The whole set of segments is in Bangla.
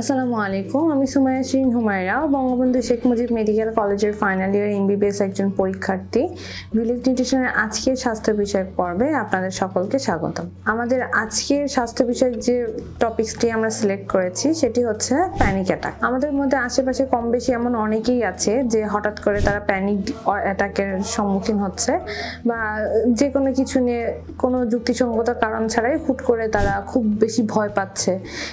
আসসালামু আলাইকুম, আমি সুমাইয়া শিরিন হুমায়রা, বঙ্গবন্ধু শেখ মুজিব মেডিকেল কলেজের ফাইনাল ইয়ার এমবিবিএস একজন পরীক্ষার্থী। ভিলেজ নিউট্রিশনের আজকের স্বাস্থ্য বিষয়ক পর্বে আপনাদের সকলকে স্বাগতম। আমাদের আজকের স্বাস্থ্য বিষয়ক যে টপিকসটি আমরা সিলেক্ট করেছি, সেটি হচ্ছে প্যানিক অ্যাটাক আমাদের মধ্যে আশেপাশে কম বেশি এমন অনেকেই আছে যে হঠাৎ করে তারা প্যানিক অ্যাটাকের সম্মুখীন হচ্ছে বা যে কোনো কিছু নিয়ে কোনো যুক্তিসঙ্গত কারণ ছাড়াই হুট করে তারা খুব বেশি ভয় পাচ্ছে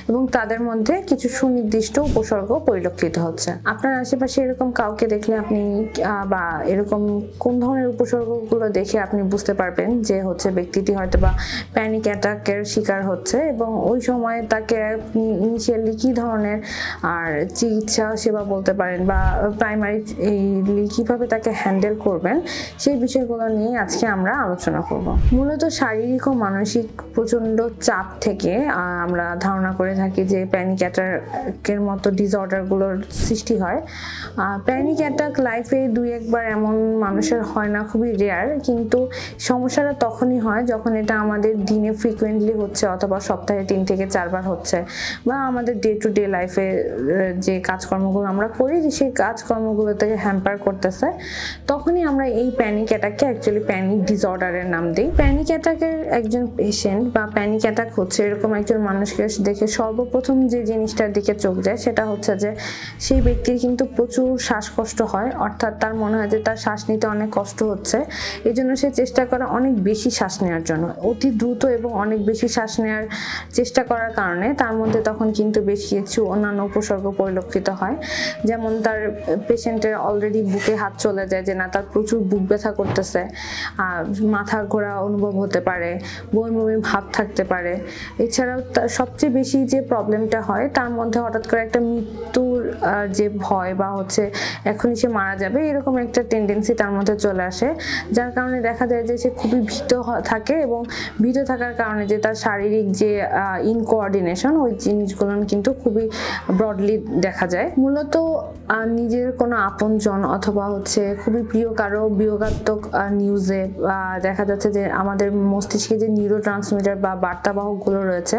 এবং তাদের মধ্যে কিছু সুনির্দিষ্ট উপসর্গ পরিলক্ষিত হচ্ছে। আপনার আশেপাশে এরকম কাউকে দেখলে আপনি বা এরকম কোন ধরনের উপসর্গগুলো দেখে আপনি বুঝতে পারবেন যে হচ্ছে ব্যক্তিটি হয়তো বা প্যানিক অ্যাটাকের শিকার হচ্ছে এবং ওই সময় তাকে ইনিশিয়ালি কি ধরনের, আর চিকিৎসা সেবা বলতে পারেন বা প্রাইমারি কীভাবে তাকে হ্যান্ডেল করবেন, সেই বিষয়গুলো নিয়ে আজকে আমরা আলোচনা করব। মূলত শারীরিক ও মানসিক প্রচণ্ড চাপ থেকে আমরা ধারণা করে থাকি যে প্যানিক অ্যাটাকের মতো ডিসঅর্ডারগুলোর সৃষ্টি হয়। প্যানিক অ্যাটাক লাইফে দুই একবার এমন মানুষের হয় না, খুবই রেয়ার কিন্তু সমস্যাটা তখনই হয় যখন এটা আমাদের দিনে ফ্রিকুয়েন্টলি হচ্ছে অথবা সপ্তাহে তিন থেকে চারবার হচ্ছে বা আমাদের ডে টু ডে লাইফে যে কাজকর্মগুলো আমরা করি, সেই কাজকর্মগুলো থেকে হ্যাম্পার করতেছে, তখনই আমরা এই প্যানিক অ্যাটাককে অ্যাকচুয়ালি প্যানিক ডিসঅর্ডারের নাম দিই। প্যানিক অ্যাটাকের একজন পেশেন্ট বা প্যানিক অ্যাটাক হচ্ছে এরকম একজন মানুষকে দেখে সর্বপ্রথম যে জিনিসটার দিকে চোখ যায়, সেটা হচ্ছে যে সেই ব্যক্তির কিন্তু প্রচুর শ্বাসকষ্ট হয়, অর্থাৎ তার মনে হয় যে তার শ্বাস নিতে অনেক কষ্ট হচ্ছে। এই জন্য সে চেষ্টা করে অনেক বেশি শ্বাস নেওয়ার জন্য। অতি দ্রুত এবং অনেক বেশি শ্বাস নেওয়ার চেষ্টা করার কারণে তার মধ্যে তখন কিন্তু বেশি কিছু অন্যান্য উপসর্গ পরিলক্ষিত হয়। যেমন তার পেশেন্টের অলরেডি বুকে হাত চলে যায় যে না, তার প্রচুর বুক ব্যথা করতেছে মাথা ঘোরা অনুভব হতে পারে, বমি বমি ভাব থাকতে পারে। এছাড়াও সবচেয়ে বেশি যে প্রবলেমটা হয়, তার মধ্যে হঠাৎ করে একটা মৃত্যুর যে ভয় বা হচ্ছে এখনই সে মারা যাবে, এরকম একটা টেন্ডেন্সি তার মধ্যে চলে আসে। যার কারণে দেখা যায় যে সে খুবই ভীত থাকে এবং ভীত থাকার কারণে যে তার শারীরিক যে ইনকোঅর্ডিনেশন ওই জিনিসগুলো কিন্তু খুবই ব্রডলি দেখা যায়। মূলত নিজের কোনো আপনজন অথবা হচ্ছে খুবই প্রিয় কারও বিয়োগাত্মক নিউজে দেখা যাচ্ছে যে আমাদের মস্তিষ্কে যে নিউরো ট্রান্সমিটার বা বার্তাবাহকগুলো রয়েছে,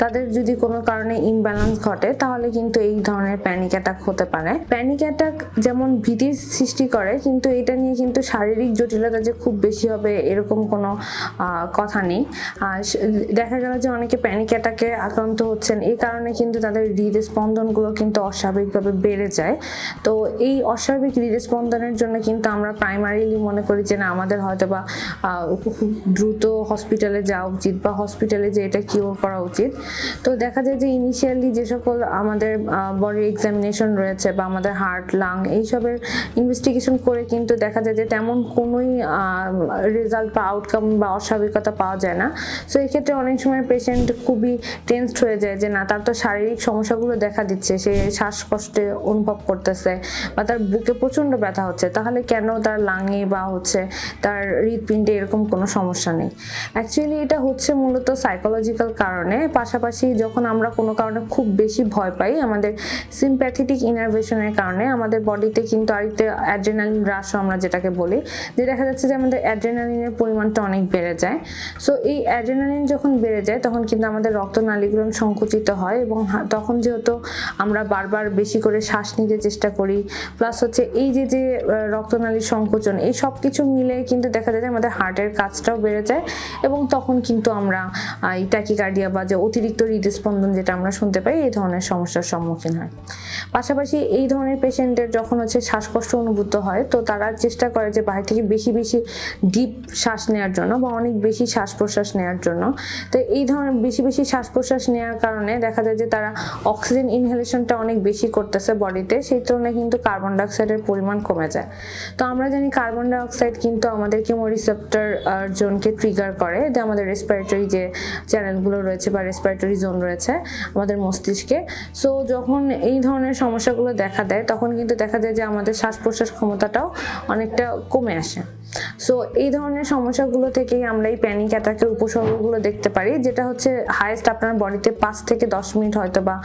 তাদের যদি কোনো কারণে ইমব্যালেন্স ঘটে তাহলে কিন্তু এই ধরনের প্যানিক অ্যাটাক হতে পারে। প্যানিক অ্যাটাক যেমন ভীতির সৃষ্টি করে, কিন্তু এটা নিয়ে কিন্তু শারীরিক জটিলতা যে খুব বেশি হবে এরকম কোনো কথা নেই। দেখা গেল যে অনেকে প্যানিক অ্যাটাকে আক্রান্ত হচ্ছেন, এই কারণে কিন্তু তাদের হৃদস্পন্দনগুলো কিন্তু অস্বাভাবিকভাবে বেড়ে যায়। তো এই অস্বাভাবিক হৃদস্পন্দনের জন্য কিন্তু আমরা প্রাইমারিলি মনে করি যে না, আমাদের হয়তো বা খুব দ্রুত হসপিটালে যাওয়া উচিত বা হসপিটালে যে এটা কিওর করা উচিত। তো দেখা যায় যে ইনিশিয়ালি যে সকল আমাদের বডি এক্সামিনেশন রয়েছে বা আমাদের হার্ট লাং এইসবের ইনভেস্টিগেশন করে কিন্তু দেখা যায় যে তেমন কোনোই রেজাল্ট বা আউটকাম বা অস্বাভাবিকতা পাওয়া যায় না। সো এক্ষেত্রে অনেক সময় পেশেন্ট খুবই টেন্সড হয়ে যায় যে না, তার তো শারীরিক সমস্যাগুলো দেখা দিচ্ছে, সে শ্বাসকষ্টে অনুভব করতেছে বা তার বুকে প্রচণ্ড ব্যথা হচ্ছে, তাহলে কেন তার লাঙে বা হচ্ছে তার হৃদপিণ্ডে এরকম কোনো সমস্যা নেই? অ্যাকচুয়ালি এটা হচ্ছে মূলত সাইকোলজিক্যাল কারণে। পাশাপাশি যখন আমরা কোনো কারণে খুব বেশি ভয় পাই। আমাদের সিম্প্যাথেটিক ইনারভেশনের কারণে আমাদের বডিতে কিন্তু আরেকটা অ্যাড্রেনালিন হ্রাসও আমরা যেটাকে বলি, যে দেখা যাচ্ছে যে আমাদের অ্যাড্রেনালিনের পরিমাণটা অনেক বেড়ে যায়। সো এই অ্যাড্রেনালিন যখন বেড়ে যায়, তখন কিন্তু আমাদের রক্তনালীগুলো সংকুচিত হয় এবং তখন যেহেতু আমরা বারবার বেশি করে শ্বাস নিতে চেষ্টা করি প্লাস হচ্ছে এই যে যে রক্তনালীর সংকোচন, এই সব কিছু মিলে কিন্তু দেখা যায় যে আমাদের হার্টের কাজটাও বেড়ে যায় এবং তখন কিন্তু আমরা এই ট্যাকিকার্ডিয়া বা যে অতিরিক্ত হৃদস্পন্দন যেটা আমরা শুনতে পাই, এই ধরনের সমস্যার সম্মুখীন হয়। পাশাপাশি এই ধরনের পেশেন্টের যখন হচ্ছে শ্বাসকষ্ট অনুভূত হয়, তো তারা চেষ্টা করে যে বাইরে থেকে বেশি বেশি ডিপ শ্বাস নেওয়ার জন্য বা অনেক বেশি শ্বাস প্রশ্বাস নেওয়ার জন্য। তো এই ধরনের বেশি বেশি শ্বাস প্রশ্বাস নেওয়ার কারণে দেখা যায় যে তারা অক্সিজেন ইনহেলেশনটা অনেক বেশি করতেছে বডিতে, সেই তুলনায় কিন্তু কার্বন ডাইঅক্সাইডের পরিমাণ কমে যায়। তো আমরা জানি কার্বন ডাইঅক্সাইড কিন্তু আমাদের কেমোরিসেপ্টর জোনকে ট্রিগার করে। যে আমাদের রেসপিরেটরি যে চ্যানেলগুলো রয়েছে বা রেসপিরেটরি জোন রয়েছে, আমাদের মস্তিষ্কে সো যখন এই ধরনের সমস্যাগুলো দেখা দেয়, তখন কিন্তু দেখা যায় যে আমাদের শ্বাস প্রশ্বাস ক্ষমতাটাও অনেকটা কমে আসে। সো এই ধরনের সমস্যাগুলো থেকেই আমরা এই প্যানিক অ্যাটাকের উপসর্গগুলো দেখতে পারি, যেটা হচ্ছে হায়েস্ট আপনার বডিতে পাঁচ থেকে দশ মিনিট হয়তো বা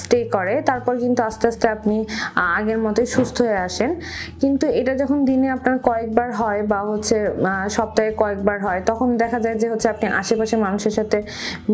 স্টে করে। তারপর কিন্তু আস্তে আস্তে আপনি আগের মতোই সুস্থ হয়ে আসেন। কিন্তু এটা যখন দিনে আপনার কয়েকবার হয় বা হচ্ছে সপ্তাহে কয়েকবার হয়, তখন দেখা যায় যে হচ্ছে আপনি আশেপাশে মানুষের সাথে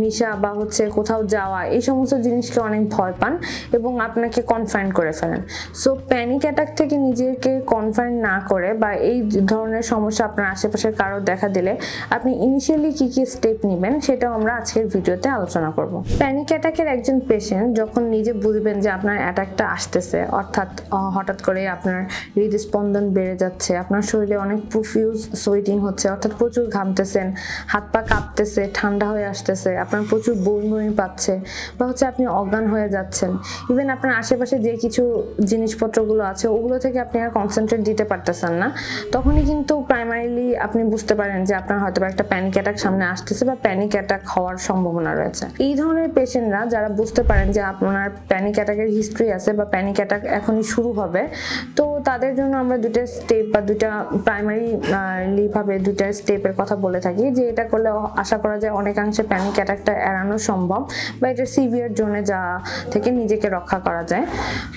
মিশা বা হচ্ছে কোথাও যাওয়া, এই সমস্ত জিনিসকে অনেক ভয় পান এবং আপনাকে কনফাইন করে ফেলেন। সো প্যানিক অ্যাটাক থেকে নিজেকে কনফাইন না করে বা এই ধরনের সমস্যা আপনার আশেপাশের কারও দেখা দিলে আপনি ইনিশিয়ালি কি কি স্টেপ নেবেন সেটাও আমরা আজকের ভিডিওতে আলোচনা করব। প্যানিক অ্যাটাকের একজন পেশেন্ট যখন নিজে বুঝবেন যে আপনার অ্যাটাকটা আসতেছে, অর্থাৎ হঠাৎ করে আপনার হৃদস্পন্দন বেড়ে যাচ্ছে, আপনার শরীরে অনেক প্রফিউজ সোয়েটিং হচ্ছে, অর্থাৎ প্রচুর ঘামতেছেন, হাত পা কাঁপতেছে, ঠান্ডা হয়ে আসতেছে, আপনার প্রচুর বমি বমি পাচ্ছে বা হচ্ছে আপনি অজ্ঞান হয়ে যাচ্ছেন। ইভেন আপনার আশেপাশে যে কিছু জিনিসপত্রগুলো আছে, ওগুলো থেকে আপনি আর কনসেন্ট্রেট দিতে পারতেছেন না, তখনই কিন্তু প্রাইমারিলি আপনি বুঝতে পারেন যে আপনার হয়তো একটা প্যানিক অ্যাটাক সামনে আসতেছে বা প্যানিক অ্যাটাক হওয়ার সম্ভাবনা রয়েছে। এই ধরনের পেশেন্টরা যারা বুঝতে পারেন যে আপনার প্যানিক অ্যাটাকের হিস্ট্রি আছে বা প্যানিক অ্যাটাক এখনই শুরু হবে, তো তাদের জন্য আমরা দুটো স্টেপ বা দুটা প্রাইমারি ভাবে দুটা স্টেপের কথা বলে থাকি যে এটা করলে আশা করা যায় অনেকাংশে প্যানিক অ্যাটাকটা এড়ানো সম্ভব বা এটা সিভিয়ার জোনে যা থেকে নিজেকে রক্ষা করা যায়।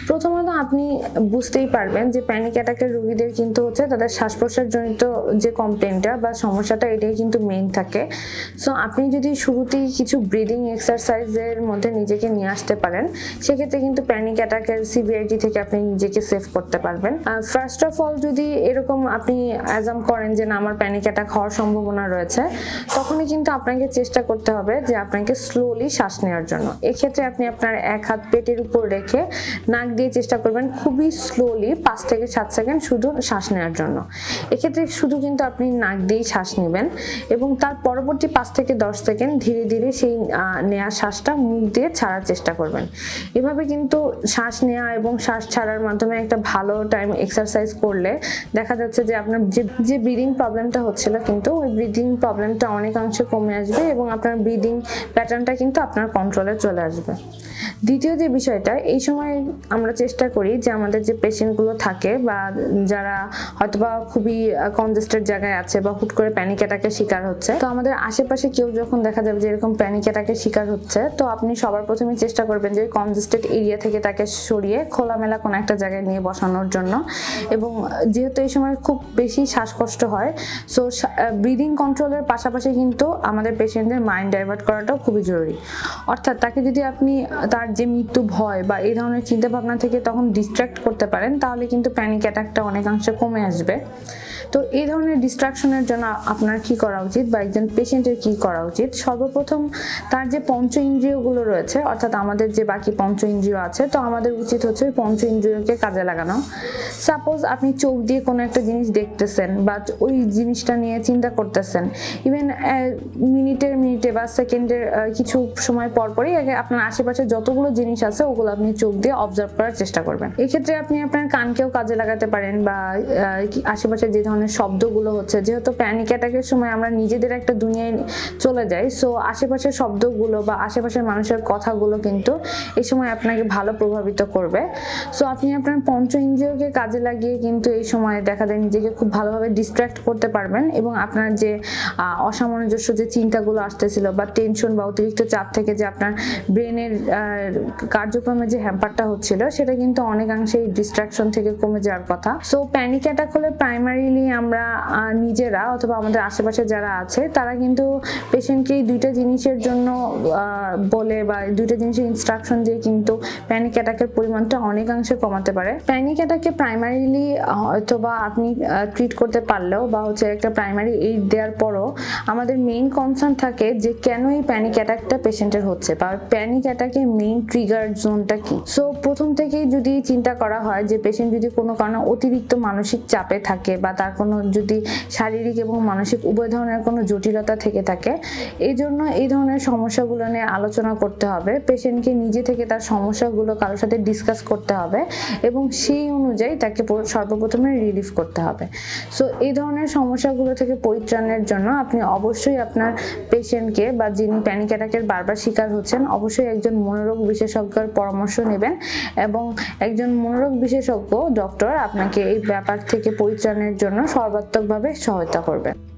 প্রথমত আপনি বুঝতেই পারবেন যে প্যানিক অ্যাটাকের রোগীদের কিন্তু হচ্ছে তাদের শ্বাস প্রশ্বাসজনিত যে কমপ্লেনটা বা সমস্যাটা, এটাই কিন্তু মেইন থাকে। সো আপনি যদি শুরুতেই কিছু ব্রিদিং এক্সারসাইজের মধ্যে নিজেকে নিয়ে আসতে পারেন, সেক্ষেত্রে কিন্তু প্যানিক অ্যাটাকের সিভিয়ারিটি থেকে আপনি নিজেকে সেভ করতে পারবেন। ফার্স্ট অফ অল যদি এরকম আপনি অ্যাজাম করেন যে, না, আমার প্যানিক অ্যাটাক হওয়ার সম্ভাবনা রয়েছে, তখনই কিন্তু আপনাকে চেষ্টা করতে হবে যে, আপনাকে স্লোলি শ্বাস নেওয়ার জন্য। এক্ষেত্রে আপনি আপনার এক হাত পেটের উপর রেখে নাক দিয়ে চেষ্টা করবেন খুবই স্লোলি পাঁচ থেকে সাত সেকেন্ড শুধু শ্বাস নেওয়ার জন্য। এক্ষেত্রে শুধু কিন্তু আপনি নাক দিয়েই শ্বাস নেবেন এবং তার পরবর্তী পাঁচ থেকে দশ সেকেন্ড ধীরে ধীরে সেই নেওয়া শ্বাসটা মুখ দিয়ে ছাড়ার চেষ্টা করবেন। এভাবে কিন্তু শ্বাস নেওয়া এবং শ্বাস ছাড়ার মাধ্যমে একটা ভালো টাইম এক্সারসাইজ করলে দেখা যাচ্ছে যে আপনার যে যে ব্রিদিং প্রবলেমটা হচ্ছিল কিন্তু ওই ব্রিদিং প্রবলেমটা অনেকাংশে কমে আসবে এবং আপনার ব্রিদিং প্যাটার্নটা কিন্তু আপনার কন্ট্রোলে চলে আসবে। দ্বিতীয় যে বিষয়টা, এই সময় আমরা চেষ্টা করি যে আমাদের যে পেশেন্টগুলো থাকে বা যারা হয়তোবা খুবই কনজেস্টেড জায়গায় আছে বা হুট করে প্যানিক অ্যাটাকের শিকার হচ্ছে, তো আমাদের আশেপাশে কেউ যখন দেখা যাবে যে এরকম প্যানিক অ্যাটাকের শিকার হচ্ছে, তো আপনি সবার প্রথমে চেষ্টা করবেন যে কনজেস্টেড এরিয়া থেকে তাকে সরিয়ে খোলামেলা কোনো একটা জায়গায় নিয়ে বসানোর জন্য। এবং যেহেতু এই সময় খুব বেশি শ্বাসকষ্ট হয় সো ব্রিদিং কন্ট্রোলের পাশাপাশি কিন্তু আমাদের পেশেন্টদের মাইন্ড ডাইভার্ট করাটাও খুবই জরুরি। অর্থাৎ তাকে যদি আপনি তার যে মৃত্যু ভয় বা এই ধরনের চিন্তা ভাবনা থেকে তখন ডিস্ট্র্যাক্ট করতে পারেন, তাহলে কিন্তু প্যানিক অ্যাটাকটা অনেকাংশে কমে আসবে। তো এই ধরনের ডিস্ট্রাকশনের জন্য আপনার কি করা উচিত বা একজন পেশেন্টের কি করা উচিত? সর্বপ্রথম তার যে পঞ্চ ইন্দ্রিয়গুলো রয়েছে, অর্থাৎ আমাদের যে বাকি পঞ্চ ইন্দ্রিয় আছে, তো আমাদের উচিত হচ্ছে ওই পঞ্চ ইন্দ্রিয়কে কাজে লাগানো। সাপোজ আপনি চোখ দিয়ে কোনো একটা জিনিস দেখতেছেন বা ওই জিনিসটা নিয়ে চিন্তা করতেছেন ইভেন মিনিটের মিনিটে বা সেকেন্ডের কিছু সময় পর পরই আপনার আশেপাশে যতগুলো জিনিস আছে, ওগুলো আপনি চোখ দিয়ে অবজার্ভ করার চেষ্টা করবেন। এক্ষেত্রে আপনি আপনার কানকেও কাজে লাগাতে পারেন বা আশেপাশে যে ধরনের শব্দগুলো হচ্ছে। যেহেতু প্যানিক অ্যাটাকের সময় আমরা নিজেদের একটা দুনিয়ায় চলে যাই সো আশেপাশের শব্দগুলো বা আশেপাশের মানুষের কথাগুলো কিন্তু এই সময় আপনাকে ভালো প্রভাবিত করবে। সো আপনি আপনার পঞ্চ ইন্দ্রিয়কে কাজে লাগিয়ে কিন্তু এই সময় দেখা যায় নিজেকে খুব ভালোভাবে ডিস্ট্র্যাক্ট করতে পারবেন এবং আপনার যে অসামঞ্জস্য যে চিন্তাগুলো আসতেছিল বা টেনশন বা অতিরিক্ত চাপ থেকে যে আপনার ব্রেনের কার্যক্রমে যে হ্যাম্পারটা হচ্ছিল, সেটা কিন্তু অনেকাংশে ডিস্ট্রাকশন থেকে কমে যাওয়ার কথা। সো প্যানিক অ্যাটাক হলে প্রাইমারিলি আমরা নিজেরা অথবা আমাদের আশেপাশে যারা আছে, তারা কিন্তু পেশেন্টকে দুইটা জিনিসের জন্য বলে বা দুইটা জিনিসের ইনস্ট্রাকশন দিয়ে কিন্তু প্যানিক অ্যাটাকের পরিমাণটা অনেকাংশে কমাতে পারে। প্যানিক অ্যাটাকে প্রাইমারিলি হয়তো বা আপনি ট্রিট করতে পারলেও বা হচ্ছে একটা প্রাইমারি এইড দেওয়ার পরও আমাদের মেইন কনসার্ন থাকে যে কেন এই প্যানিক অ্যাটাকটা পেশেন্টের হচ্ছে বা প্যানিক অ্যাটাকের মেইন ট্রিগার জোনটা কি? সো প্রথম থেকেই যদি চিন্তা করা হয় যে পেশেন্ট যদি কোনো কারণে অতিরিক্ত মানসিক চাপে থাকে বা তার কোনো যদি শারীরিক এবং মানসিক উভয় ধরনের কোনো জটিলতা থেকে থাকে, এই জন্য এই ধরনের সমস্যাগুলো নিয়ে আলোচনা করতে হবে। পেশেন্টকে নিজে থেকে তার সমস্যাগুলো কারোর সাথে ডিসকাস করতে হবে এবং সেই অনুযায়ী তাকে সর্বপ্রথমে রিলিফ করতে হবে। সো এই ধরনের সমস্যাগুলো থেকে পরিত্রাণের জন্য আপনি অবশ্যই আপনার পেশেন্টকে বা যিনি প্যানিক অ্যাটাকের বারবার শিকার হচ্ছেন, অবশ্যই একজন মনোরোগ বিশেষজ্ঞের পরামর্শ নেবেন এবং একজন মনোরোগ বিশেষজ্ঞ ডক্টর আপনাকে এই ব্যাপার থেকে পরিত্রাণের জন্য সর্বাত্মকভাবে সহায়তা করবেন